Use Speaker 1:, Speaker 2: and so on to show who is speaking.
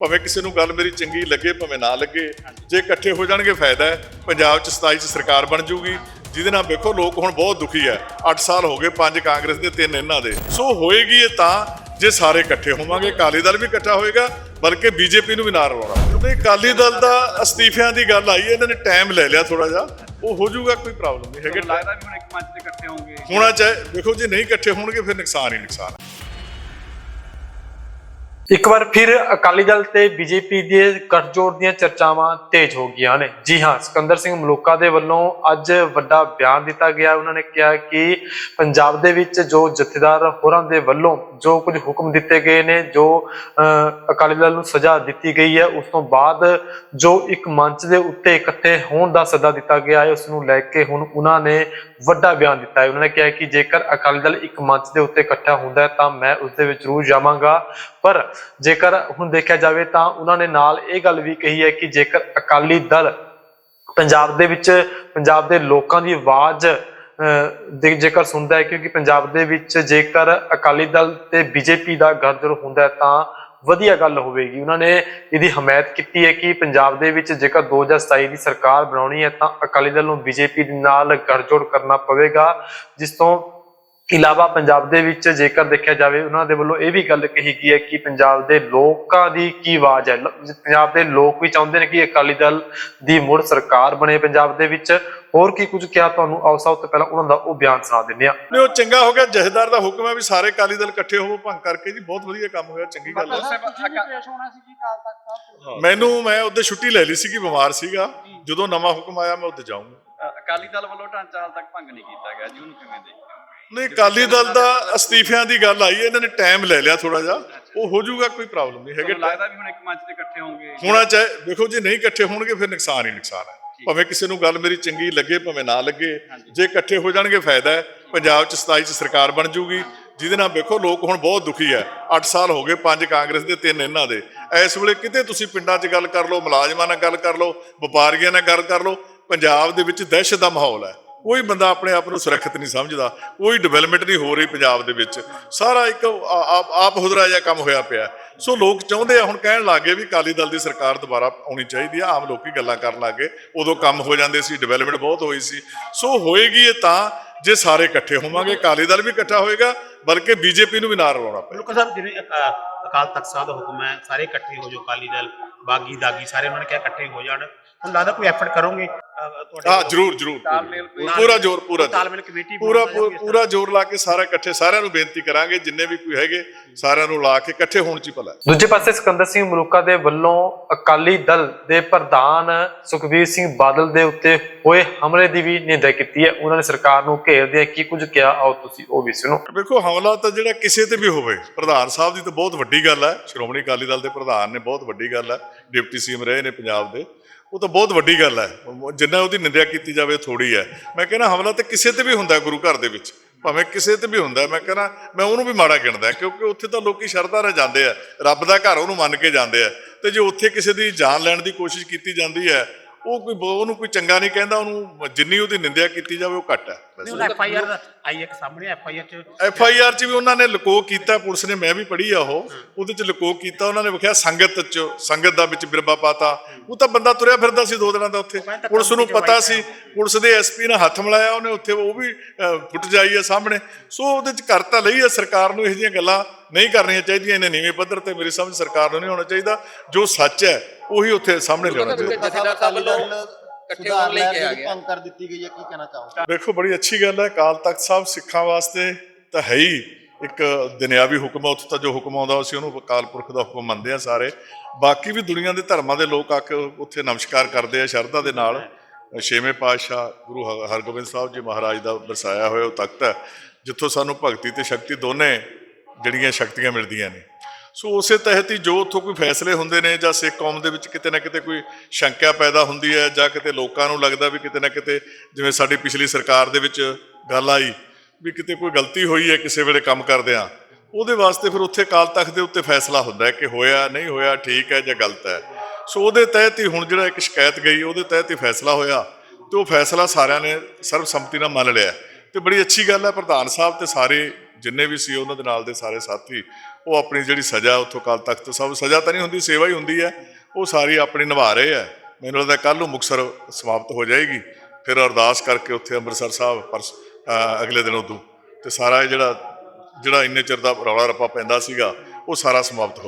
Speaker 1: ਭਾਵੇਂ ਕਿਸੇ ਨੂੰ ਗੱਲ ਮੇਰੀ ਚੰਗੀ ਲੱਗੇ ਭਾਵੇਂ ਨਾ ਲੱਗੇ ਜੇ ਇਕੱਠੇ ਹੋ ਜਾਣਗੇ ਫਾਇਦਾ ਹੈ। ਪੰਜਾਬ 'ਚ 27 'ਚ ਸਰਕਾਰ ਬਣ ਜੂਗੀ ਜਿਹਦੇ ਨਾਲ ਵੇਖੋ ਲੋਕ ਹੁਣ ਬਹੁਤ ਦੁਖੀ ਹੈ। 8 ਸਾਲ ਹੋ ਗਏ ਪੰਜ ਕਾਂਗਰਸ ਦੇ ਤਿੰਨ ਇਹਨਾਂ ਦੇ। ਸੋ ਹੋਏਗੀ ਇਹ ਤਾਂ ਜੇ ਸਾਰੇ ਇਕੱਠੇ ਹੋਵਾਂਗੇ ਅਕਾਲੀ ਦਲ ਵੀ ਇਕੱਠਾ ਹੋਏਗਾ ਬਲਕਿ ਬੀਜੇਪੀ ਨੂੰ ਵੀ ਨਾਲ ਰਲਾਉਣਾ ਤੇ ਅਕਾਲੀ ਦਲ ਦਾ ਅਸਤੀਫਿਆਂ ਦੀ ਗੱਲ ਆਈ ਇਹਨਾਂ ਨੇ ਟਾਈਮ ਲੈ ਲਿਆ ਥੋੜਾ ਜਿਹਾ ਉਹ ਹੋ ਜਾਊਗਾ ਕੋਈ ਪ੍ਰੋਬਲਮ ਨਹੀਂ ਹੈਗੇ।
Speaker 2: ਲੱਗਦਾ ਵੀ ਹੁਣ ਇੱਕ ਮੰਚ ਤੇ ਇਕੱਠੇ ਹੋਣਗੇ।
Speaker 1: ਹੋਣਾ ਚਾਹੇ ਦੇਖੋ ਜੇ ਨਹੀਂ ਇਕੱਠੇ ਹੋਣਗੇ ਫਿਰ ਨੁਕਸਾਨ ਹੀ ਨੁਕਸਾਨ ਹੈ।
Speaker 3: ਇੱਕ ਵਾਰ ਫਿਰ ਅਕਾਲੀ ਦਲ ਤੇ ਬੀਜੇਪੀ ਦੇ ਗਠਜੋੜ ਦੀਆਂ ਚਰਚਾਵਾਂ ਤੇਜ਼ ਹੋ ਗਈਆਂ ਨੇ। ਜੀ ਹਾਂ, ਸਿਕੰਦਰ ਸਿੰਘ ਮਲੂਕਾ ਦੇ ਵੱਲੋਂ ਅੱਜ ਵੱਡਾ ਬਿਆਨ ਦਿੱਤਾ ਗਿਆ। ਉਹਨਾਂ ਨੇ ਕਿਹਾ ਕਿ ਪੰਜਾਬ ਦੇ ਵਿੱਚ ਜੋ ਜਥੇਦਾਰ ਹੋਰਾਂ ਦੇ ਵੱਲੋਂ ਜੋ ਕੁਝ ਹੁਕਮ ਦਿੱਤੇ ਗਏ ਨੇ, ਜੋ ਅਕਾਲੀ ਦਲ ਨੂੰ ਸਜ਼ਾ ਦਿੱਤੀ ਗਈ ਹੈ, ਉਸ ਤੋਂ ਬਾਅਦ ਜੋ ਇੱਕ ਮੰਚ ਦੇ ਉੱਤੇ ਇਕੱਠੇ ਹੋਣ ਦਾ ਸੱਦਾ ਦਿੱਤਾ ਗਿਆ ਹੈ, ਉਸ ਨੂੰ ਲੈ ਕੇ ਹੁਣ ਉਹਨਾਂ ਨੇ ਵੱਡਾ ਬਿਆਨ ਦਿੱਤਾ ਹੈ। ਉਹਨਾਂ ਨੇ ਕਿਹਾ ਕਿ ਜੇਕਰ ਅਕਾਲੀ ਦਲ ਇੱਕ ਮੰਚ ਦੇ ਉੱਤੇ ਇਕੱਠਾ ਹੁੰਦਾ ਹੈ, ਤਾਂ ਮੈਂ ਉਸ ਦੇ ਵਿੱਚ ਜ਼ਰੂਰ ਜਾਵਾਂਗਾ। ਪਰ ਜੇਕਰ ਹੁਣ ਦੇਖਿਆ ਜਾਵੇ ਤਾਂ ਉਹਨਾਂ ਨੇ ਨਾਲ ਇਹ ਗੱਲ ਵੀ ਕਹੀ ਹੈ ਕਿ ਜੇਕਰ ਅਕਾਲੀ ਦਲ ਪੰਜਾਬ ਦੇ ਵਿੱਚ, ਪੰਜਾਬ ਦੇ ਲੋਕਾਂ ਦੀ ਆਵਾਜ਼ ਦੇ ਜੇਕਰ ਸੁਣਦਾ ਹੈ, ਕਿਉਂਕਿ ਪੰਜਾਬ ਦੇ ਵਿੱਚ ਜੇਕਰ ਅਕਾਲੀ ਦਲ ਤੇ ਬੀਜੇਪੀ ਦਾ ਗਠਜੋੜ ਹੁੰਦਾ ਤਾਂ ਵਧੀਆ ਗੱਲ ਹੋਵੇਗੀ। ਉਹਨਾਂ ਨੇ ਇਹਦੀ ਹਮਾਇਤ ਕੀਤੀ ਹੈ ਕਿ ਪੰਜਾਬ ਦੇ ਵਿੱਚ ਜੇਕਰ 2027 ਦੀ ਸਰਕਾਰ ਬਣਾਉਣੀ ਹੈ ਤਾਂ ਅਕਾਲੀ ਦਲ ਨੂੰ ਬੀਜੇਪੀ ਦੇ ਨਾਲ ਗਠਜੋੜ ਕਰਨਾ ਪਵੇਗਾ, ਜਿਸ ਤੋਂ ਇਲਾਵਾ ਪੰਜਾਬ ਦੇ ਵਿੱਚ ਜੇਕਰ ਦੇਖਿਆ ਜਾਵੇ ਉਹਨਾਂ ਦੇ ਵੱਲੋਂ ਇਹ ਵੀ ਗੱਲ ਕਹੀ ਗਈ ਹੈ ਕਿ ਪੰਜਾਬ ਦੇ ਲੋਕਾਂ ਦੀ ਕੀ ਆਵਾਜ਼ ਹੈ? ਪੰਜਾਬ ਦੇ ਲੋਕ ਵੀ ਚਾਹੁੰਦੇ ਨੇ ਕਿ ਅਕਾਲੀ ਦਲ ਦੀ ਮੁੜ ਸਰਕਾਰ ਬਣੇ ਪੰਜਾਬ ਦੇ ਵਿੱਚ। ਹੋਰ ਕੀ ਕੁਝ ਕਿਹਾ ਤੁਹਾਨੂੰ? ਆਓ ਸਭ ਤੋਂ ਪਹਿਲਾਂ ਉਹਨਾਂ ਦਾ ਉਹ ਬਿਆਨ ਸੁਣਾ ਦਿੰਦੇ ਆ
Speaker 1: ਨਹੀਂ ਉਹ ਚੰਗਾ ਹੋ ਗਿਆ। ਜਥੇਦਾਰ ਦਾ ਹੁਕਮ ਹੈ ਵੀ ਸਾਰੇ ਅਕਾਲੀ ਦਲ ਇਕੱਠੇ ਹੋਵੋ ਭੰਗ ਕਰਕੇ ਜੀ। ਬਹੁਤ ਵਧੀਆ ਕੰਮ ਹੋਇਆ ਚੰਗੀ ਗੱਲ ਹੈ।
Speaker 2: ਸੀ
Speaker 1: ਮੈਨੂੰ ਮੈਂ ਉਹਦੇ ਛੁੱਟੀ ਲੈ ਲਈ ਸੀਗੀ ਬਿਮਾਰ ਸੀਗਾ। ਜਦੋਂ ਨਵਾਂ ਹੁਕਮ ਆਇਆ ਮੈਂ ਉੱਥੇ ਜਾਊਂਗਾ।
Speaker 2: ਅਕਾਲੀ ਦਲ ਵੱਲੋਂ ਢਾਂਚਾ ਹਾਲ ਤੱਕ ਭੰਗ ਨਹੀਂ ਕੀਤਾ ਗਿਆ ਜੀ ਉਹਨੂੰ ਕਿਵੇਂ ਦੇਖਦੇ
Speaker 1: ਨਹੀਂ ਅਕਾਲੀ ਦਲ ਦਾ ਅਸਤੀਫਿਆਂ ਦੀ ਗੱਲ ਆਈ ਇਹਨਾਂ ਨੇ ਟਾਈਮ ਲੈ ਲਿਆ ਥੋੜਾ ਜਿਹਾ। ਉਹ ਹੋ ਜਾਊਗਾ ਕੋਈ ਪ੍ਰੋਬਲਮ ਨਹੀਂ ਹੈਗੇ।
Speaker 2: ਲੱਗਦਾ ਵੀ ਹੁਣ ਇੱਕ ਮੰਚ ਤੇ ਇਕੱਠੇ ਹੋਣਗੇ?
Speaker 1: ਹੋਣਾ ਚਾਹੇ ਦੇਖੋ ਜੇ ਨਹੀਂ ਇਕੱਠੇ ਹੋਣਗੇ ਫਿਰ ਨੁਕਸਾਨ ਹੀ ਨੁਕਸਾਨ ਹੈ। ਭਾਵੇਂ ਕਿਸੇ ਨੂੰ ਗੱਲ ਮੇਰੀ ਚੰਗੀ ਲੱਗੇ ਭਾਵੇਂ ਨਾ ਲੱਗੇ। ਜੇ ਇਕੱਠੇ ਹੋ ਜਾਣਗੇ ਫਾਇਦਾ ਹੈ। ਪੰਜਾਬ 'ਚ 27 'ਚ ਸਰਕਾਰ ਬਣ ਜੂਗੀ ਜਿਹਦੇ ਨਾਲ ਵੇਖੋ ਲੋਕ ਹੁਣ ਬਹੁਤ ਦੁਖੀ ਹੈ। 8 ਸਾਲ ਹੋ ਗਏ ਪੰਜ ਕਾਂਗਰਸ ਦੇ ਤਿੰਨ ਇਹਨਾਂ ਦੇ। ਇਸ ਵੇਲੇ ਕਿਤੇ ਤੁਸੀਂ ਪਿੰਡਾਂ 'ਚ ਗੱਲ ਕਰ ਲਓ ਮੁਲਾਜ਼ਮਾਂ ਨਾਲ ਗੱਲ ਕਰ ਲਓ ਵਪਾਰੀਆਂ ਨਾਲ ਗੱਲ ਕਰ ਲਓ ਪੰਜਾਬ ਦੇ ਵਿੱਚ ਦਹਿਸ਼ਤ ਦਾ ਮਾਹੌਲ ਹੈ। ਕੋਈ ਬੰਦਾ ਆਪਣੇ ਆਪ ਨੂੰ ਸੁਰੱਖਿਅਤ ਨਹੀਂ ਸਮਝਦਾ, ਕੋਈ ਡਿਵੈਲਪਮੈਂਟ ਨਹੀਂ ਹੋ ਰਹੀ ਪੰਜਾਬ ਦੇ ਵਿੱਚ। ਸਾਰਾ ਇੱਕ ਆਪ ਹੁਦਰਾ ਜਿਹਾ ਕੰਮ ਹੋਇਆ ਪਿਆ। ਸੋ ਲੋਕ ਚਾਹੁੰਦੇ ਆ, ਹੁਣ ਕਹਿਣ ਲੱਗੇ ਵੀ ਅਕਾਲੀ ਦਲ ਦੀ ਸਰਕਾਰ ਦੁਬਾਰਾ ਆਉਣੀ ਚਾਹੀਦੀ ਆ, ਆਮ ਲੋਕੀ ਗੱਲਾਂ ਕਰਨ ਲੱਗੇ ਉਦੋਂ ਕੰਮ ਹੋ ਜਾਂਦੇ ਸੀ ਡਿਵੈਲਪਮੈਂਟ ਬਹੁਤ ਹੋਈ ਸੀ। ਸੋ ਹੋਏਗੀ ਇਹ ਤਾਂ ਜੇ ਸਾਰੇ ਇਕੱਠੇ ਹੋਵਾਂਗੇ, ਅਕਾਲੀ ਦਲ ਵੀ ਇਕੱਠਾ ਹੋਏਗਾ ਬਲਕਿ ਬੀਜੇਪੀ ਨੂੰ ਵੀ ਨਾਲ ਰਲਾਉਣਾ ਪਏਗਾ
Speaker 4: ਲੋਕਾਂ ਸਾਹਿਬ ਅ, ਅਕਾਲ ਤਖਤ ਸਾਹਿਬ ਦਾ ਹੁਕਮ ਹੈ ਸਾਰੇ ਇਕੱਠੇ ਹੋ ਜਾਓ ਅਕਾਲੀ ਦਲ ਬਾਗੀ ਦਾਗੀ ਸਾਰੇ ਉਹਨਾਂ ਨੇ ਕਿਹਾ ਇਕੱਠੇ ਹੋ ਜਾਣ। ਹੁਣ ਲੱਗਦਾ ਕੋਈ ਐਫਰਟ ਕਰੋਗੇ? ਤੁਹਾਡੇ
Speaker 1: ਹਾਂ ਜਰੂਰ ਜਰੂਰ। ਪੂਰਾ ਜ਼ੋਰ ਪੂਰਾ ਜ਼ੋਰ।
Speaker 4: ਤਾਲਮੇਲ ਕਮੇਟੀ
Speaker 1: ਪੂਰਾ ਪੂਰਾ ਜ਼ੋਰ ਲਾ ਕੇ ਸਾਰਾ ਇਕੱਠੇ ਸਾਰਿਆਂ ਨੂੰ ਬੇਨਤੀ ਕਰਾਂਗੇ ਜਿੰਨੇ ਵੀ ਕੋਈ ਹੈਗੇ ਸਾਰਿਆਂ ਨੂੰ ਲਾ ਕੇ ਇਕੱਠੇ ਹੋਣ ਚ ਹੀ ਭਲਾ।
Speaker 3: ਦੂਜੇ ਪਾਸੇ ਸਿਕੰਦਰ ਸਿੰਘ ਮਲੂਕਾ ਦੇ ਵੱਲੋਂ ਅਕਾਲੀ ਦਲ ਦੇ ਪ੍ਰਧਾਨ ਸੁਖਬੀਰ ਸਿੰਘ ਬਾਦਲ ਦੇ ਉੱਤੇ ਹੋਏ ਹਮਲੇ ਦੀ ਵੀ ਨਿੰਦਾ ਕੀਤੀ ਹੈ। ਉਹਨਾਂ ਨੇ ਸਰਕਾਰ ਨੂੰ ਘੇਰਦਿਆਂ ਕੀ ਕੁਝ ਕਿਹਾ? ਆਓ ਤੁਸੀਂ ਉਹ ਵੀ ਸੁਣੋ।
Speaker 1: ਵੇਖੋ ਹਮਲਾ ਤਾਂ ਜਿਹੜਾ ਕਿਸੇ ਤੇ ਵੀ ਹੋਵੇ, ਪ੍ਰਧਾਨ ਸਾਹਿਬ ਦੀ ਤਾਂ ਬਹੁਤ ਵੱਡੀ ਗੱਲ ਹੈ, ਸ਼੍ਰੋਮਣੀ ਅਕਾਲੀ ਦਲ ਦੇ ਪ੍ਰਧਾਨ ਨੇ ਬਹੁਤ ਵੱਡੀ ਗੱਲ ਹੈ, ਡਿਪਟੀ ਸੀਐਮ ਰਹੇ ਨੇ ਪੰਜਾਬ ਦੇ, ਉਹ ਤਾਂ ਬਹੁਤ ਵੱਡੀ ਗੱਲ ਹੈ ਜਿੰਨਾ ਉਹਦੀ ਨਿੰਦਿਆ ਕੀਤੀ ਜਾਵੇ ਥੋੜੀ ਹੈ। ਮੈਂ ਕਹਿੰਦਾ ਹਮਲਾ ਤਾਂ ਕਿਸੇ ਤੇ ਵੀ ਹੁੰਦਾ ਗੁਰੂ ਘਰ ਦੇ ਵਿੱਚ, ਭਾਵੇਂ ਕਿਸੇ ਤੇ ਵੀ ਹੁੰਦਾ ਮੈਂ ਕਹਿੰਦਾ ਮੈਂ ਉਹਨੂੰ ਵੀ ਮਾੜਾ ਗਿਣਦਾ ਕਿਉਂਕਿ ਉੱਥੇ ਤਾਂ ਲੋਕੀ ਸ਼ਰਧਾ ਨਾਲ ਜਾਂਦੇ ਆ, ਰੱਬ ਦਾ ਘਰ ਉਹਨੂੰ ਮੰਨ ਕੇ ਜਾਂਦੇ ਆ, ਤੇ ਜੇ ਉੱਥੇ ਕਿਸੇ ਦੀ ਜਾਨ ਲੈਣ ਦੀ ਕੋਸ਼ਿਸ਼ ਕੀਤੀ ਜਾਂਦੀ ਹੈ ਉਹ ਕੋਈ ਉਹਨੂੰ ਕੋਈ ਚੰਗਾ ਨਹੀਂ ਕਹਿੰਦਾ ਉਹਨੂੰ ਜਿੰਨੀ ਉਹਦੀ ਨਿੰਦਿਆ ਕੀਤੀ ਜਾਵੇ ਉਹ ਘੱਟ ਹੈ। ਬਸ।
Speaker 4: ਹੁਣ ਐਫ ਆਈ ਆਰ ਆਈ ਇੱਕ ਸਾਹਮਣੇ ਐਫ ਆਈ ਆਰ ਚ
Speaker 1: ਐਫ ਆਈ ਆਰ ਚ ਵੀ ਉਹਨਾਂ ਨੇ ਲਕੋ ਕੀਤਾ ਪੁਲਿਸ ਨੇ ਮੈਂ ਵੀ ਪੜ੍ਹੀ ਆ ਉਹ ਉਹਦੇ ਚ ਲਕੋ ਕੀਤਾ ਉਹਨਾਂ ਨੇ ਵਿਖਿਆ ਸੰਗਤ ਚ ਸੰਗਤ ਦਾ ਵਿੱਚ ਬਿਰਬਾ ਪਾਤਾ। ਉਹ ਤਾਂ ਬੰਦਾ ਤੁਰਿਆ ਫਿਰਦਾ ਸੀ ਦੋ ਦਿਨਾਂ ਦਾ ਉੱਥੇ। ਪੁਲਿਸ ਨੂੰ ਪਤਾ ਸੀ ਪੁਲਿਸ ਦੇ ਐਸਪੀ ਨੇ ਹੱਥ ਮਿਲਾਇਆ ਉਹਨੇ ਉੱਥੇ ਉਹ ਵੀ ਫੁੱਟ ਜਾਈ ਹੈ ਸਾਹਮਣੇ। ਸੋ ਉਹਦੇ ਚ ਕਰ ਤਾਂ ਲਈ ਹੈ ਸਰਕਾਰ ਨੂੰ ਇਹੋ ਜਿਹੀਆਂ ਗੱਲਾਂ। ਨਹੀਂ ਕਰਨੀਆਂ ਚਾਹੀਦੀਆਂ ਇਹਨੇ ਨੀਵੇਂ ਪੱਧਰ ਤੇ ਮੇਰੀ ਸਮਝ ਸਰਕਾਰ ਨੂੰ ਨਹੀਂ ਹੋਣਾ ਚਾਹੀਦਾ। ਜੋ ਸੱਚ ਹੈ ਉਹੀ ਉੱਥੇ ਸਾਹਮਣੇ ਲਿਆਉਣਾ ਚਾਹੀਦਾ।
Speaker 5: ਜਥੇਦਾਰ ਸਾਹਿਬ ਵੱਲੋਂ ਇਕੱਠੇ ਹੋਣ ਲਈ ਕਿਹਾ ਗਿਆ। ਭੰਗ ਕਰ ਦਿੱਤੀ ਗਈ ਹੈ ਕੀ ਕਹਿਣਾ ਚਾਹੋਗੇ?
Speaker 1: ਵੇਖੋ ਬੜੀ ਅੱਛੀ ਗੱਲ ਹੈ ਅਕਾਲ ਤਖਤ ਸਾਹਿਬ ਸਿੱਖਾਂ ਵਾਸਤੇ ਤਾਂ ਹੈ ਹੀ ਇੱਕ ਦੁਨਿਆਵੀ ਹੁਕਮ ਹੈ। ਉੱਥੇ ਤਾਂ ਜੋ ਹੁਕਮ ਆਉਂਦਾ ਅਸੀਂ ਉਹਨੂੰ ਅਕਾਲ ਪੁਰਖ ਦਾ ਹੁਕਮ ਮੰਨਦੇ ਆ ਸਾਰੇ। ਬਾਕੀ ਵੀ ਦੁਨੀਆ ਦੇ ਧਰਮਾਂ ਦੇ ਲੋਕ ਆ ਕੇ ਉੱਥੇ ਨਮਸਕਾਰ ਕਰਦੇ ਆ ਸ਼ਰਧਾ ਦੇ ਨਾਲ। ਛੇਵੇਂ ਪਾਤਸ਼ਾਹ ਗੁਰੂ ਹਰਗੋਬਿੰਦ ਸਾਹਿਬ ਜੀ ਮਹਾਰਾਜ ਦਾ ਵਸਾਇਆ ਹੋਇਆ ਉਹ ਤਖਤ ਹੈ ਜਿੱਥੋਂ ਸਾਨੂੰ ਭਗਤੀ ਤੇ ਸ਼ਕਤੀ ਦੋਨੇ ਜਿਹੜੀਆਂ ਸ਼ਕਤੀਆਂ ਮਿਲਦੀਆਂ ਨੇ। ਸੋ ਉਸੇ ਤਹਿਤ ਹੀ ਜੋ ਉੱਥੋਂ ਕੋਈ ਫੈਸਲੇ ਹੁੰਦੇ ਨੇ ਜਾਂ ਸਿੱਖ ਕੌਮ ਦੇ ਵਿੱਚ ਕਿਤੇ ਨਾ ਕਿਤੇ ਕੋਈ ਸ਼ੰਕਾ ਪੈਦਾ ਹੁੰਦੀ ਹੈ ਜਾਂ ਕਿਤੇ ਲੋਕਾਂ ਨੂੰ ਲੱਗਦਾ ਵੀ ਕਿਤੇ ਨਾ ਕਿਤੇ ਜਿਵੇਂ ਸਾਡੀ ਪਿਛਲੀ ਸਰਕਾਰ ਦੇ ਵਿੱਚ ਗੱਲ ਆਈ ਵੀ ਕਿਤੇ ਕੋਈ ਗਲਤੀ ਹੋਈ ਹੈ ਕਿਸੇ ਵੇਲੇ ਕੰਮ ਕਰਦਿਆਂ, ਉਹਦੇ ਵਾਸਤੇ ਫਿਰ ਉੱਥੇ ਅਕਾਲ ਤਖਤ ਦੇ ਉੱਤੇ ਫੈਸਲਾ ਹੁੰਦਾ ਹੈ ਕਿ ਹੋਇਆ, ਨਹੀਂ ਹੋਇਆ, ਠੀਕ ਹੈ ਜਾਂ ਗਲਤ ਹੈ। ਸੋ ਉਹਦੇ ਤਹਿਤ ਹੀ ਹੁਣ ਜਿਹੜਾ ਇੱਕ ਸ਼ਿਕਾਇਤ ਗਈ, ਉਹਦੇ ਤਹਿਤ ਹੀ ਫੈਸਲਾ ਹੋਇਆ ਤੇ ਉਹ ਫੈਸਲਾ ਸਾਰਿਆਂ ਨੇ ਸਰਬਸੰਮਤੀ ਨਾਲ ਮੰਨ ਲਿਆ। ਤੇ ਬੜੀ ਅੱਛੀ ਗੱਲ ਹੈ, ਪ੍ਰਧਾਨ ਸਾਹਿਬ ਤੇ ਸਾਰੇ ਜਿੰਨੇ ਵੀ ਸੀ ਉਹਨਾਂ ਦੇ ਨਾਲ ਦੇ ਸਾਰੇ ਸਾਥੀ, ਉਹ ਆਪਣੀ ਜਿਹੜੀ ਸਜ਼ਾ ਉੱਥੋਂ ਅਕਾਲ ਤਖਤ ਸਾਹਿਬ ਸਜ਼ਾ ਤਾਂ ਨਹੀਂ ਹੁੰਦੀ, ਸੇਵਾ ਹੀ ਹੁੰਦੀ ਹੈ। ਉਹ ਸਾਰੀ ਆਪਣੀ ਨਿਭਾ ਰਹੇ ਆ ਮੈਨੂੰ ਲੱਗਦਾ ਕੱਲ ਨੂੰ ਮੁਕਸਰ ਸਮਾਪਤ ਹੋ ਜਾਏਗੀ। ਫਿਰ ਅਰਦਾਸ ਕਰਕੇ ਉੱਥੇ ਅੰਮ੍ਰਿਤਸਰ ਸਾਹਿਬ ਪਰਸ ਅਗਲੇ ਦਿਨ ਉਦੋਂ। ਤੇ ਸਾਰਾ ਜਿਹੜਾ ਜਿਹੜਾ ਇੰਨੇ ਚਿਰ ਦਾ ਰੌਲਾ ਰੱਪਾ ਪੈਂਦਾ ਸੀਗਾ, ਉਹ ਸਾਰਾ ਸਮਾਪਤ ਹੋ ਜਾਏ